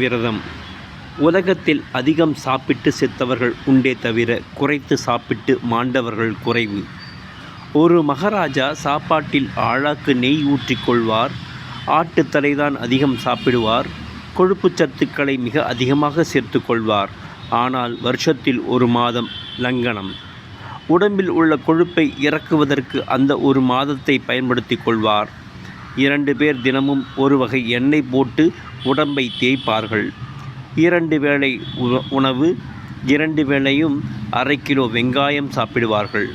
விரதம். உலகத்தில் அதிகம் சாப்பிட்டு செத்தவர்கள் உண்டே தவிர குறைத்து சாப்பிட்டு மாண்டவர்கள் குறைவு. ஒரு மகாராஜா சாப்பாட்டில் ஆழாக்கு நெய் ஊற்றிக் கொள்வார் ஆட்டுத்தலைதான் அதிகம் சாப்பிடுவார் கொழுப்பு சத்துக்களை மிக அதிகமாக சேர்த்து கொள்வார். ஆனால் வருஷத்தில் ஒரு மாதம் லங்கனம். உடம்பில் உள்ள கொழுப்பை இறக்குவதற்கு அந்த ஒரு மாதத்தை பயன்படுத்தி கொள்வார். இரண்டு பேர் தினமும் ஒரு வகை எண்ணெய் போட்டு உடம்பை தேய்ப்பார்கள். இரண்டு வேளை உ- உணவு இரண்டு வேளையும் அரை கிலோ வெங்காயம் சாப்பிடுவார்கள்.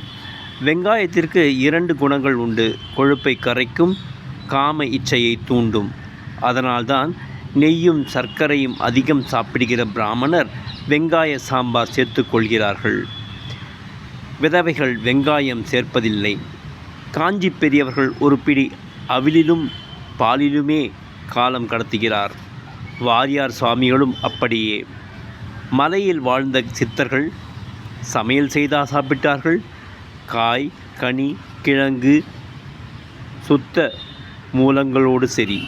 வெங்காயத்திற்கு இரண்டு குணங்கள் உண்டு. கொழுப்பை கரைக்கும் காம இச்சையை தூண்டும். அதனால்தான் நெய்யும் சர்க்கரையும் அதிகம் சாப்பிடுகிற பிராமணர் வெங்காய சாம்பார் சேர்த்துக்கொள்கிறார்கள் விதவைகள் வெங்காயம் சேர்ப்பதில்லை. காஞ்சி பெரியவர்கள் ஒரு பிடி அவிலிலும் பாலிலுமே காலம் கடத்துகிறார். வாரியார் சுவாமிகளும் அப்படியே. மலையில் வாழ்ந்த சித்தர்கள் சமையல் செய்தா சாப்பிட்டார்கள். காய் கனி கிழங்கு சுத்த மூலங்களோடு சரி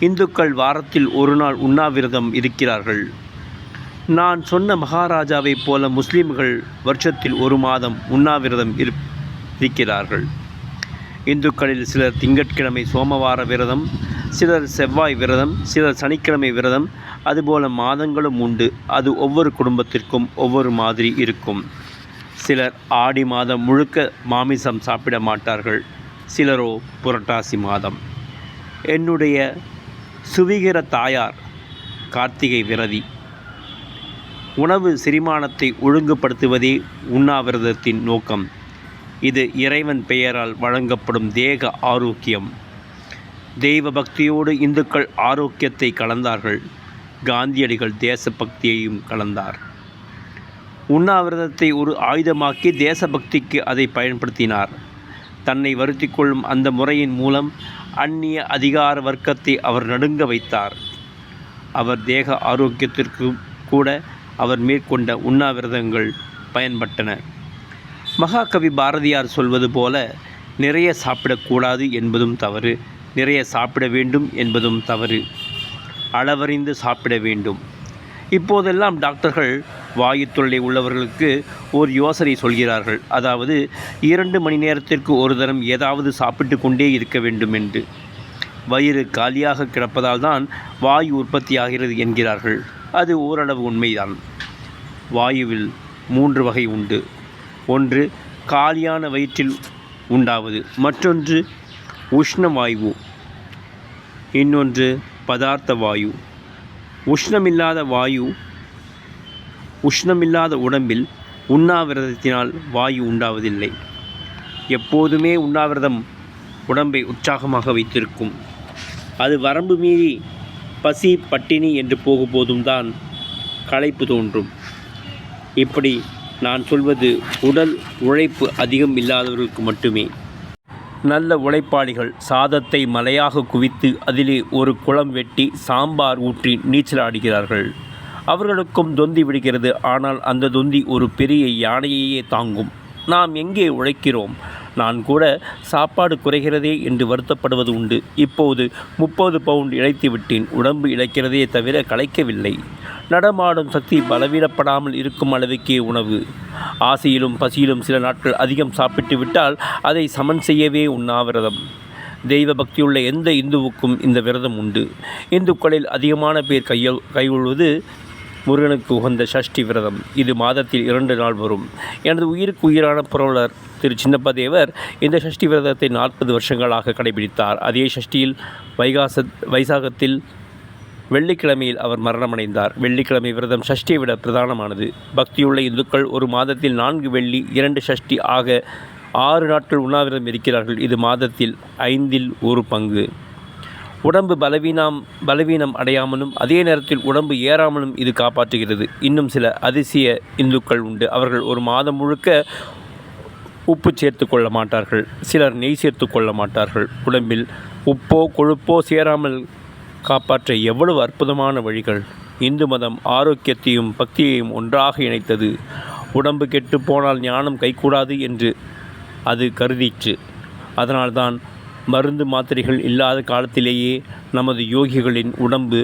இந்துக்கள் வாரத்தில் ஒரு நாள் உண்ணாவிரதம் இருக்கிறார்கள். நான் சொன்ன மகாராஜாவைப் போல முஸ்லீம்கள் வருஷத்தில் ஒரு மாதம் உண்ணாவிரதம் இருக்கிறார்கள். இந்துக்களில் சிலர் திங்கட்கிழமை சோமவார விரதம் சிலர் செவ்வாய் விரதம் சிலர் சனிக்கிழமை விரதம். அதுபோல மாதங்களும் உண்டு. அது ஒவ்வொரு குடும்பத்திற்கும் ஒவ்வொரு மாதிரி இருக்கும். சிலர் ஆடி மாதம் முழுக்க மாமிசம் சாப்பிட மாட்டார்கள். சிலரோ புரட்டாசி மாதம். என்னுடைய சுவிகிர தாயார் கார்த்திகை விரதி. உணவு செரிமானத்தை ஒழுங்குபடுத்துவதே உண்ணாவிரதத்தின் நோக்கம். இது இறைவன் பெயரால் வழங்கப்படும் தேக ஆரோக்கியம். தெய்வ பக்தியோடு இந்துக்கள் ஆரோக்கியத்தை கலந்தார்கள். காந்தியடிகள் தேசபக்தியையும் கலந்தார். உண்ணாவிரதத்தை ஒரு ஆயுதமாக்கி தேசபக்திக்கு அதை பயன்படுத்தினார். தன்னை வருத்தி கொள்ளும் அந்த முறையின் மூலம் அந்நிய அதிகார வர்க்கத்தை அவர் நடுங்க வைத்தார். அவர் தேக ஆரோக்கியத்திற்கு கூட அவர் மேற்கொண்ட உண்ணாவிரதங்கள் பயன்பட்டன. மகாகவி பாரதியார் சொல்வது போல நிறைய சாப்பிடக்கூடாது என்பதும் தவறு. நிறைய சாப்பிட வேண்டும் என்பதும் தவறு. அளவறிந்து சாப்பிட வேண்டும். இப்போதெல்லாம் டாக்டர்கள் வாயு தொல்லை உள்ளவர்களுக்கு ஒரு யோசனை சொல்கிறார்கள். அதாவது இரண்டு மணி நேரத்திற்கு ஒரு தரம் ஏதாவது சாப்பிட்டு கொண்டே இருக்க வேண்டும் என்று. வயிறு காலியாக கிடப்பதால் தான் வாயு உற்பத்தியாகிறது என்கிறார்கள். அது ஓரளவு உண்மைதான். வாயுவில் மூன்று வகை உண்டு. ஒன்று காலியான வயிற்றில் உண்டாவது. மற்றொன்று உஷ்ண வாயு இன்னொன்று பதார்த்த வாயு உஷ்ணமில்லாத வாயு உஷ்ணமில்லாத உடம்பில் உண்ணாவிரதத்தினால் வாயு உண்டாவதில்லை. எப்போதுமே உண்ணாவிரதம் உடம்பை உற்சாகமாக வைத்திருக்கும். அது வரம்பு மீறி பசி பட்டினி என்று போகும்போதும் தான் களைப்பு தோன்றும். இப்படி நான் சொல்வது உடல் உழைப்பு அதிகம் இல்லாதவர்களுக்கு மட்டுமே. நல்ல உழைப்பாளிகள். சாதத்தை மலையாக குவித்து அதிலே ஒரு குளம் வெட்டி சாம்பார் ஊற்றி நீச்சல் ஆடுகிறார்கள் அவர்களுக்கும் தொந்தி விடுகிறது. ஆனால் அந்த தொந்தி ஒரு பெரிய யானையையே தாங்கும். நாம் எங்கே உழைக்கிறோம்? நான் கூட சாப்பாடு குறைகிறதே என்று வருத்தப்படுவது உண்டு. இப்போது முப்பது பவுண்ட் இழைத்து விட்டேன். உடம்பு இழைக்கிறதே தவிர களைக்கவில்லை. நடமாடும் சக்தி பலவீனப்படாமல் இருக்கும் அளவுக்கே உணவு. ஆசையிலும் பசியிலும் சில நாட்கள் அதிகம் சாப்பிட்டு விட்டால் அதை சமன் செய்யவே உண்ணாவிரதம். தெய்வ பக்தியுள்ள எந்த இந்துவுக்கும் இந்த விரதம் உண்டு. இந்துக்களில் அதிகமான பேர் கைய கைகொள்வது முருகனுக்கு உகந்த சஷ்டி விரதம். இது மாதத்தில் இரண்டு நாள் வரும். எனது உயிருக்கு உயிரான புரவலர் திரு சின்னப்பதேவர் இந்த சஷ்டி விரதத்தை நாற்பது வருஷங்களாக கடைபிடித்தார். அதே சஷ்டியில் வைகாச வைசாகத்தில் வெள்ளிக்கிழமையில் அவர் மரணமடைந்தார். வெள்ளிக்கிழமை விரதம் சஷ்டியை விட பிரதானமானது. பக்தியுள்ள இந்துக்கள் ஒரு மாதத்தில் நான்கு வெள்ளி இரண்டு சஷ்டி ஆக ஆறு நாட்கள் உண்ணாவிரதம் இருக்கிறார்கள். இது மாதத்தில் ஐந்தில் ஒரு பங்கு. உடம்பு பலவீனம் பலவீனம் அடையாமலும் அதே நேரத்தில் உடம்பு ஏறாமலும் இது காப்பாற்றுகிறது. இன்னும் சில அதிசய இந்துக்கள் உண்டு. அவர்கள் ஒரு மாதம் முழுக்க உப்பு சேர்த்து கொள்ள மாட்டார்கள். சிலர் நெய் சேர்த்து கொள்ள மாட்டார்கள். உடம்பில் உப்போ கொழுப்போ சேராமல் காப்பாற்ற எவ்வளவு அற்புதமான வழிகள். இந்து மதம் ஆரோக்கியத்தையும் பக்தியையும் ஒன்றாக இணைத்தது. உடம்பு கெட்டு போனால் ஞானம் கைகூடாது என்று அது கருதிற்று. அதனால்தான் மருந்து மாத்திரைகள் இல்லாத காலத்திலேயே நமது யோகிகளின் உடம்பு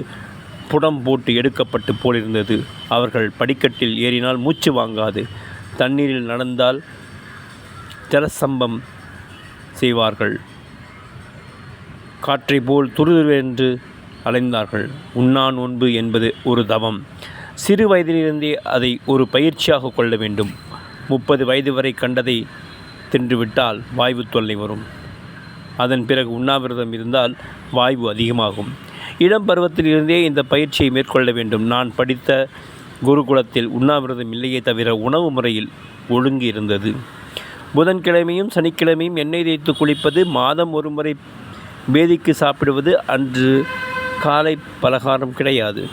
புடம் போட்டு எடுக்கப்பட்டு போலிருந்தது. அவர்கள் படிக்கட்டில் ஏறினால் மூச்சு வாங்காது. தண்ணீரில் நடந்தால் ஜலசம்பம் செய்வார்கள். காற்றை போல் துருதுருவென்று அலைந்தார்கள். உண்ணா நோன்பு என்பது ஒரு தவம். சிறு வயதிலிருந்தே அதை ஒரு பயிற்சியாக கொள்ள வேண்டும். முப்பது வயது வரை கண்டதை தின்றுவிட்டால் வாய்வு தொல்லை வரும். அதன் பிறகு உண்ணாவிரதம் இருந்தால் வாய்வு அதிகமாகும். இளம் பருவத்திலிருந்தே இந்த பயிற்சியை மேற்கொள்ள வேண்டும். நான் படித்த குருகுலத்தில் உண்ணாவிரதம் இல்லையே தவிர உணவு முறையில் ஒழுங்கு இருந்தது புதன்கிழமையும் சனிக்கிழமையும் எண்ணெய் தேய்த்து குளிப்பது மாதம் ஒரு முறை பேதிக்கு சாப்பிடுவது அன்று காலை பலகாரம் கிடையாது.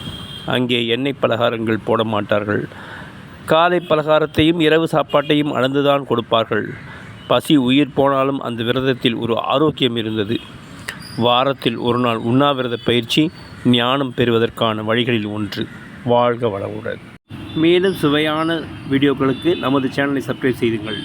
அங்கே எண்ணெய் பலகாரங்கள் போட மாட்டார்கள். காலை பலகாரத்தையும் இரவு சாப்பாட்டையும் அளந்துதான் கொடுப்பார்கள். பசி உயிர் போனாலும் அந்த விரதத்தில் ஒரு ஆரோக்கியம் இருந்தது. வாரத்தில் ஒரு நாள் உண்ணாவிரத பயிற்சி ஞானம் பெறுவதற்கான வழிகளில் ஒன்று வாழ்க வளமுடன். மேலும் சுவையான வீடியோக்களுக்கு நமது சேனலை சப்ஸ்கிரைப் செய்துங்கள்.